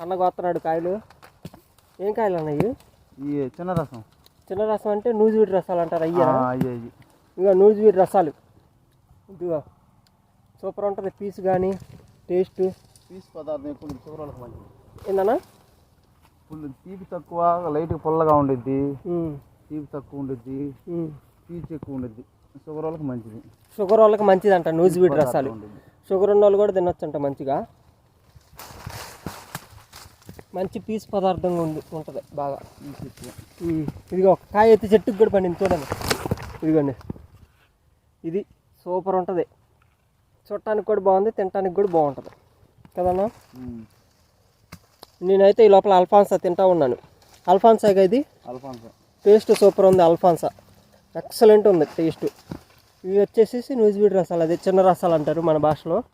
అన్న కోస్తున్నాడు కాయలు. ఏం కాయలు అన్నయ్యి ఈ చిన్న రసం. చిన్న రసం అంటే నూజివీడి రసాలు అంటారు అయ్యా. అయ్యి ఇదిగో నూజివీడి రసాలు. ఇదిగో సూపర్ ఉంటుంది. పీస్ కానీ టేస్ట్. పీస్ పదార్థం షుగర్ వాళ్ళకి మంచిది. ఏందన్నా? ఫుల్ తీపి తక్కువ లైట్గా పుల్లగా ఉండిద్ది. తీపి తక్కువ ఉండిద్ది. పీచు ఎక్కువ ఉండిద్ది. షుగర్ వాళ్ళకి మంచిది. షుగర్ వాళ్ళకి మంచిది అంట నూజివీడి రసాలు. షుగర్ ఉన్న వాళ్ళు కూడా తినొచ్చంట మంచిగా. మంచి పీస్ పదార్థంగా ఉంది ఉంటుంది బాగా. ఇదిగో ఒక కాయ ఎత్తి చెట్టుకు కూడా పండింది చూడండి. ఇదిగోండి. ఇది సూపర్ ఉంటుంది. చూడటానికి కూడా బాగుంది తినటానికి కూడా బాగుంటుంది. కదన్నా. నేనైతే ఈ లోపల అల్ఫాన్సా తింటా ఉన్నాను. అల్ఫాన్సాగా ఇది? అల్ఫాన్సా. టేస్ట్ సూపర్ ఉంది అల్ఫాన్సా. ఎక్సలెంట్ ఉంది టేస్ట్. ఇవి వచ్చేసి నూజివీడి రసాలు అదే చిన్న రసాలు అంటారు మన భాషలో.